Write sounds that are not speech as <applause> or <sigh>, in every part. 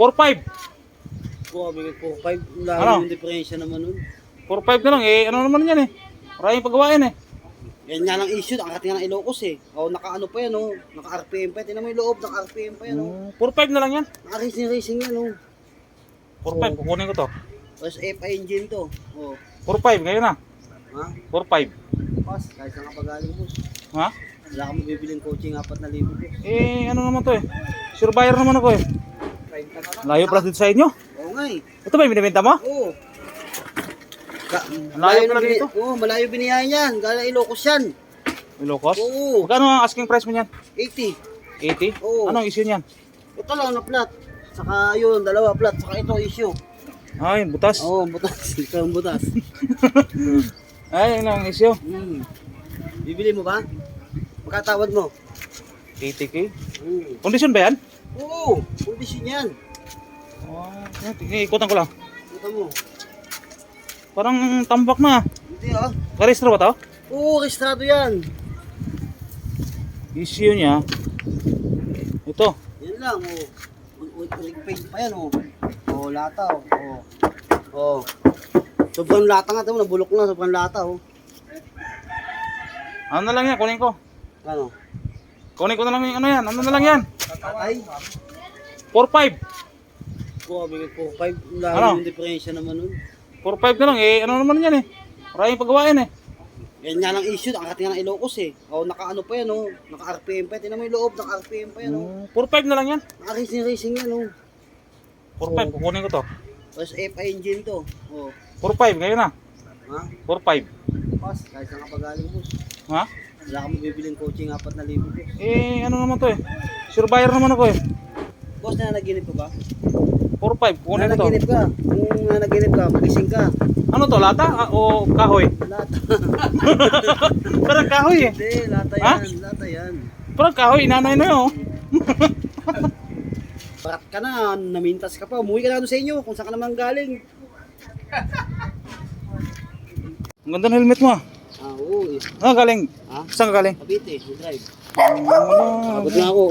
4-5. Grabe ka po. 5 lalo Ano? yung diferensya naman nun. 4-5 na lang eh. Ano naman yan eh. Maraming paggawain eh. Yan nga lang issue, nakarating nga ng Ilocos eh. O naka ano pa yan o, naka RPM pa yan. Tingnan mo yung loob, naka RPM pa yan o. Mm, 4-5 na lang yan. Naka racing racing yan o. 4-5. Kukunin ko to. Tapos FI engine to. O, 4-5. Ngayon na. ha? 4-5. Pas, kahit saan ka pagaling boss. Ha? Wala ka mabibiling coaching 4,000 boss. Eh, ano naman to eh. Buyer naman ako eh. Layo pala dito sa inyo. Oo nga eh. Ito ba yung binibenta mo? Oo. Ka- Malayo pala bini- dito. Oo, malayo biniyahan yan. Gala Ilocos yan. Ilocos? Oo. Magkano ang asking price mo niyan? 80. 80? Oo. Anong issue niyan? Ito lang na plat. Saka yun, dalawa plat. Saka ito issue. Ay, butas. Oo, butas. <laughs> Ito ang butas. Ay, <laughs> yun ang issue. Hmm. Bibili mo ba? Magkatawad mo? 80k. Hmm. Kondisyon ba yan? Oo, kondisyon yan. Oh, ikutan ko lang. Kita mo. Parang tambak na. Hindi ah. Karestro ba to? Oo, registrado yan. Issue niya. Ito. Yan lang, oh. Ulit paint pa yan, oh. Oh, lata, oh. Oh. oh. Sobrang lata nga, ito, nabulok na, sobrang lata, oh. Ano na lang yan? Kunin ko. Ano? Kunin ko na lang yung ano yan. Ano na lang yan? Ay, 4-5. Grabe ka po. 5, lalo Ano? yung diferensya naman nun. 4-5 na lang eh. Ano naman yan eh. Maraming paggawain eh. Yan nga lang issue, nakarating nga ng Ilocos eh. Oh, naka ano pa yan, oh. Naka RPM pa yan. Tingnan mo yung loob, naka RPM pa yan, oh. 4-5 na lang yan. Naka racing racing yan, oh. 4-5. Kukunin ko to. Tapos FI engine to. Oh. 4-5. Ngayon na. Ha? 4-5. Pas, kahit saan ka pagaling, boss. Ha? Wala ka mabibiling coaching 4,000 boss. Eh, ano naman to eh. Buyer naman ako eh. Boss, nanaginip ka ba? 4-5. Kukunin ko to. Nanaginip ka. Kung nanaginip ka, magising ka. Ano to? Lata? Ah, o kahoy? Lata. <laughs> Parang kahoy eh. Hindi, lata Ha? yan. Lata yan. Parang kahoy. Inanay na yun oh. <laughs> Barat ka na, namintas ka pa. Umuwi ka na doon sa inyo kung saan ka naman galing. Ang ganda ng helmet mo ah. Ah, oo. eh. Ah, galing. Ha? Saan ka galing? Cavite, drive. Ano, Abot nga ako,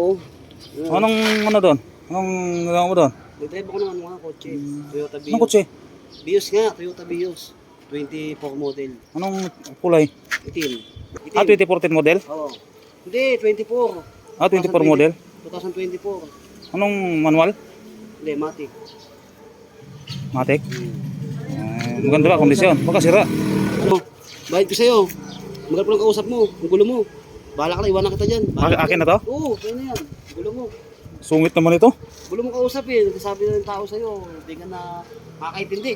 oh. anong ano doon? Anong nagawa mo doon? Nag-drive ako ng ano nga, kotse. Toyota Vios. Anong kotse? Vios nga, Toyota Vios. 24 model. Anong kulay? Itim. Itim. Ah, 2014 model? Oo. Hindi, 24. Ah, 24 model? 2024. Anong manual? Hindi, Matic. Matic? Hmm. Eh, maganda ba kondisyon? Baka sira. Ano? Bayad ko sa'yo. Magal po lang kausap mo. Ang gulo mo. Bahala ka na, iwanan kita dyan. Bahala Akin, na to? Oo, kaya na yan. Gulo mo. Sungit naman ito. Gulo mo kausap eh. Na ng tao sa'yo. Hindi ka na makakaintindi.